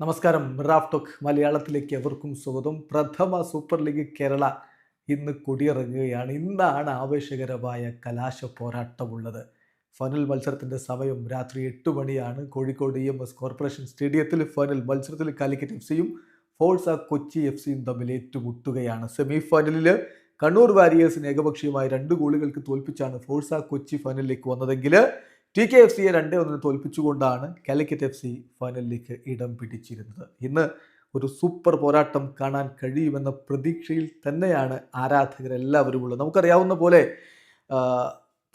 നമസ്കാരം. Raf talk മലയാളത്തിലേക്ക് എവർക്കും സ്വാഗതം. പ്രഥമ സൂപ്പർ ലീഗ് കേരള ഇന്ന് കൊടിയിറങ്ങുകയാണ്. ഇന്നാണ് ആവേശകരമായ കലാശ പോരാട്ടമുള്ളത് ഫൈനൽ മത്സരത്തിന്റെ സമയം രാത്രി എട്ട് മണിയാണ്. Kozhikode E M S corporation സ്റ്റേഡിയത്തിൽ ഫൈനൽ മത്സരത്തിൽ കാലിക്കറ്റ് എഫ് സിയും ഫോൾസ കൊച്ചി എഫ് സിയും തമ്മിൽ ഏറ്റുമുട്ടുകയാണ്. സെമി ഫൈനലിൽ കണ്ണൂർ വാരിയേഴ്സിന് ഏകപക്ഷീയമായി രണ്ട് ഗോളുകൾക്ക് തോൽപ്പിച്ചാണ് ഫോൾസ കൊച്ചി ഫൈനലിലേക്ക് വന്നതെങ്കിൽ ടി കെ എഫ് സിയെ രണ്ടേ ഒന്നിന് തോൽപ്പിച്ചുകൊണ്ടാണ് കാലിക്കറ്റ് എഫ് സി ഫൈനലിലേക്ക് ഇടം പിടിച്ചിരുന്നത്. ഇന്ന് ഒരു സൂപ്പർ പോരാട്ടം കാണാൻ കഴിയുമെന്ന പ്രതീക്ഷയിൽ തന്നെയാണ് ആരാധകരെല്ലാവരും ഉള്ളത് നമുക്കറിയാവുന്ന പോലെ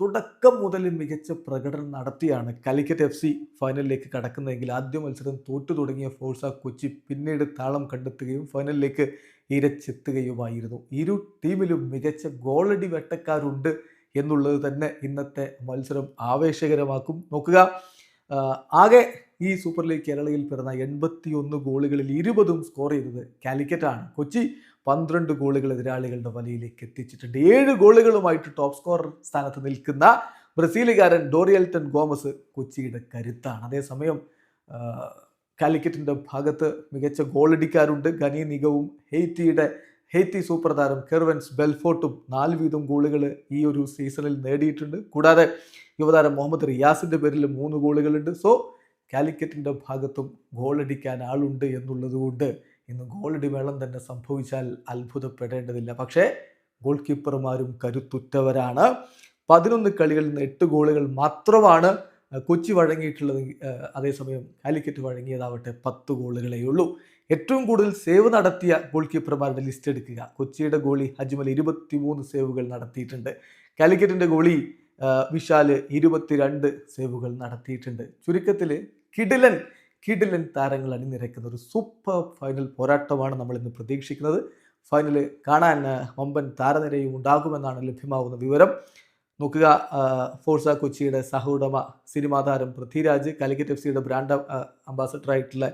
തുടക്കം മുതൽ മികച്ച പ്രകടനം നടത്തിയാണ് കാലിക്കറ്റ് എഫ് സി ഫൈനലിലേക്ക് കടക്കുന്നതെങ്കിൽ ആദ്യ മത്സരം തോറ്റു തുടങ്ങിയ ഫോഴ്സ കൊച്ചി പിന്നീട് താളം കണ്ടെത്തുകയും ഫൈനലിലേക്ക് ഇരച്ചെത്തുകയുമായിരുന്നു. ഇരു ടീമിലും മികച്ച ഗോളടി വേട്ടക്കാരുണ്ട്. എന്നുള്ളത് തന്നെ ഇന്നത്തെ മത്സരം ആവേശകരമാക്കും. നോക്കുക ആകെ ഈ സൂപ്പർ ലീഗ് കേരളയിൽ പിറന്ന എൺപത്തി ഒന്ന് ഗോളുകളിൽ ഇരുപതും സ്കോർ ചെയ്തത് കാലിക്കറ്റാണ്. കൊച്ചി പന്ത്രണ്ട് ഗോളുകൾ എതിരാളികളുടെ വലയിലേക്ക് എത്തിച്ചിട്ടുണ്ട്. ഏഴ് ഗോളുകളുമായിട്ട് ടോപ്പ് സ്കോറർ സ്ഥാനത്ത് നിൽക്കുന്ന ബ്രസീലുകാരൻ ഡോറിയൽട്ടൺ ഗോമസ് കൊച്ചിയുടെ കരുത്താണ്. അതേസമയം കാലിക്കറ്റിന്റെ ഭാഗത്ത് മികച്ച ഗോളടിക്കാരുണ്ട്. ഗനി നിഗവും ഹെയ്റ്റിയുടെ ഹെയ്ത്തി സൂപ്പർ താരം കെർവൻസ് ബെൽഫോർട്ടും നാല് വീതം ഗോളുകൾ ഈ ഒരു സീസണിൽ നേടിയിട്ടുണ്ട്. കൂടാതെ യുവതാരം മുഹമ്മദ് റിയാസിന്റെ പേരിൽ മൂന്ന് ഗോളുകളുണ്ട്. സോ കാലിക്കറ്റിന്റെ ഭാഗത്തും ഗോളടിക്കാൻ ആളുണ്ട് എന്നുള്ളത് കൊണ്ട് ഇന്ന് ഗോളടി വേളം തന്നെ സംഭവിച്ചാൽ അത്ഭുതപ്പെടേണ്ടതില്ല. പക്ഷേ ഗോൾ കീപ്പർമാരും കരുത്തുറ്റവരാണ്. പതിനൊന്ന് കളികളിൽ നിന്ന് എട്ട് ഗോളുകൾ മാത്രമാണ് കൊച്ചി വഴങ്ങിയിട്ടുള്ളത് അതേസമയം കാലിക്കറ്റ് വഴങ്ങിയതാവട്ടെ പത്ത് ഗോളുകളേ ഉള്ളൂ. ഏറ്റവും കൂടുതൽ സേവ് നടത്തിയ ഗോൾ കീപ്പർമാരുടെ ലിസ്റ്റ് എടുക്കുക. കൊച്ചിയുടെ ഗോളി അജ്മൽ ഇരുപത്തിമൂന്ന് സേവുകൾ നടത്തിയിട്ടുണ്ട്. കാലിക്കറ്റിന്റെ ഗോളി വിശാൽ ഇരുപത്തിരണ്ട് സേവുകൾ നടത്തിയിട്ടുണ്ട്. ചുരുക്കത്തിൽ കിടിലൻ കിടിലൻ താരങ്ങൾ അണിനിരക്കുന്ന ഒരു സൂപ്പർ ഫൈനൽ പോരാട്ടമാണ് നമ്മൾ ഇന്ന് പ്രതീക്ഷിക്കുന്നത്. ഫൈനൽ കാണാൻ വമ്പൻ താരനിരയും ഉണ്ടാകുമെന്നാണ് ലഭ്യമാകുന്ന വിവരം. നോക്കുക. ഫോഴ്സ കൊച്ചിയുടെ സഹ ഉടമ സിനിമാ താരം പൃഥ്വിരാജ് കാലിക്കറ്റ് എഫ് സിയുടെ ബ്രാൻഡ് അംബാസഡർ ആയിട്ടുള്ള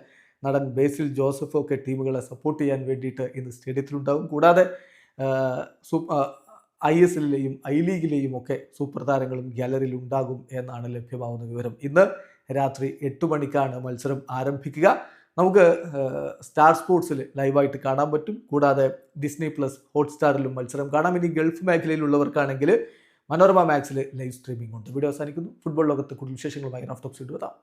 നടൻ ബേസിൽ ജോസഫും ഒക്കെ ടീമുകളെ സപ്പോർട്ട് ചെയ്യാൻ വേണ്ടിയിട്ട് ഇന്ന് സ്റ്റേഡിയത്തിലുണ്ടാവും. കൂടാതെ ഐ എസ് എല്ലിലെയും ഐ ലീഗിലെയും ഒക്കെ സൂപ്പർ താരങ്ങളും ഗ്യാലറിയിൽ ഉണ്ടാകും എന്നാണ് ലഭ്യമാവുന്ന വിവരം. ഇന്ന് രാത്രി എട്ട് മണിക്കാണ് മത്സരം ആരംഭിക്കുക. നമുക്ക് സ്റ്റാർ സ്പോർട്സിൽ ലൈവായിട്ട് കാണാൻ പറ്റും. കൂടാതെ ഡിസ്നി പ്ലസ് ഹോട്ട്സ്റ്റാറിലും മത്സരം കാണാം. ഇനി ഗൾഫ് മേഖലയിലുള്ളവർക്കാണെങ്കിൽ മനോരമ മാക്സിലെ ലൈവ് സ്ട്രീമിംഗ് ഉണ്ട് വീഡിയോ അവസാനിക്കുന്നു. ഫുട്ബോൾ ലോകത്ത് കൂടുതൽ വിശേഷങ്ങളുമായി ഓഫ് ടോക്സ് എത്താം.